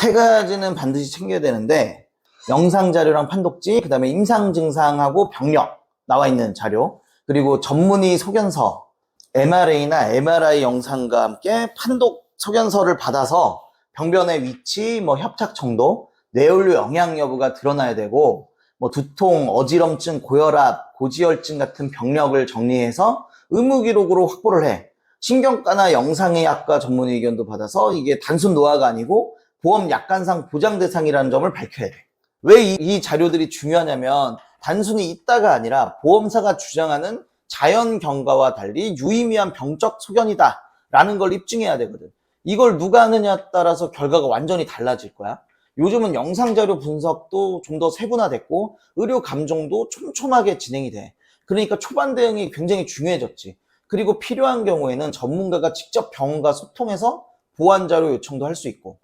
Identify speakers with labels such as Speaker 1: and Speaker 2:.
Speaker 1: 세 가지는 반드시 챙겨야 되는데 영상 자료랑 판독지, 그다음에 임상 증상하고 병력 나와 있는 자료, 그리고 전문의 소견서, MRA나 MRI 영상과 함께 판독 소견서를 받아서 병변의 위치, 뭐 협착 정도, 뇌연료 영향 여부가 드러나야 되고 뭐 두통, 어지럼증, 고혈압, 고지혈증 같은 병력을 정리해서 의무 기록으로 확보를 해. 신경과나 영상의학과 전문 의견도 받아서 이게 단순 노화가 아니고 보험 약관상 보장 대상이라는 점을 밝혀야 돼. 왜이 자료들이 중요하냐면 단순히 있다가 아니라 보험사가 주장하는 자연 경과와 달리 유의미한 병적 소견이다 라는 걸 입증해야 되거든. 이걸 누가 하느냐에 따라서 결과가 완전히 달라질 거야. 요즘은 영상자료 분석도 좀 더 세분화됐고 의료 감정도 촘촘하게 진행이 돼. 그러니까 초반 대응이 굉장히 중요해졌지. 그리고 필요한 경우에는 전문가가 직접 병원과 소통해서 보완 자료 요청도 할 수 있고